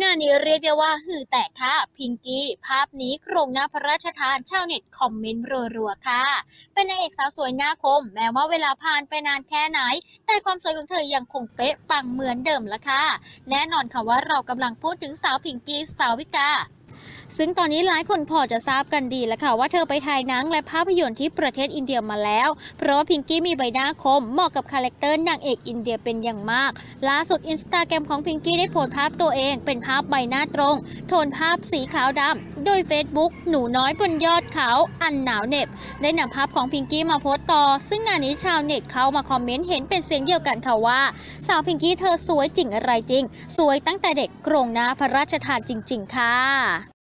งานนี้เรียกได้ว่าหือแตกค่ะ พิงกี้ ภาพนี้โครงหน้าพระราชทานชาวเน็ตคอมเมนต์รัวๆค่ะ เป็นนางเอกสาวสวยหน้าคม แม้ว่าเวลาผ่านไปนานแค่ไหน แต่ความสวยของเธอยังคงเป๊ะปังเหมือนเดิมละค่ะ แน่นอนค่ะว่าเรากำลังพูดถึงสาวพิงกี้สาววิกา ซึ่งตอนนี้หลายคนพอจะทราบกันดีแล้วค่ะว่าเธอไปถ่ายหนังและภาพยนตร์ที่ประเทศอินเดียมาแล้ว เพราะว่าพิงกี้มีใบหน้าคมเหมาะกับคาแรคเตอร์นางเอกอินเดียเป็นอย่างมาก ล่าสุดอินสตาแกรมของพิงกี้ได้โพสต์ภาพตัวเอง เป็นภาพใบหน้าตรง โทนภาพสีขาวดำโดย Facebook หนูน้อยบนยอดเขาอันหนาวเหน็บ ได้นำภาพของพิงกี้มาโพสต์ต่อ ซึ่งงานนี้ชาวเน็ตเข้ามาคอมเมนต์เห็นเป็นเสียงเดียวกันค่ะว่า สาวพิงกี้เธอสวยจริงอะไรจริง สวยตั้งแต่เด็กโครงหน้าพระราชทานจริง ๆ ค่ะ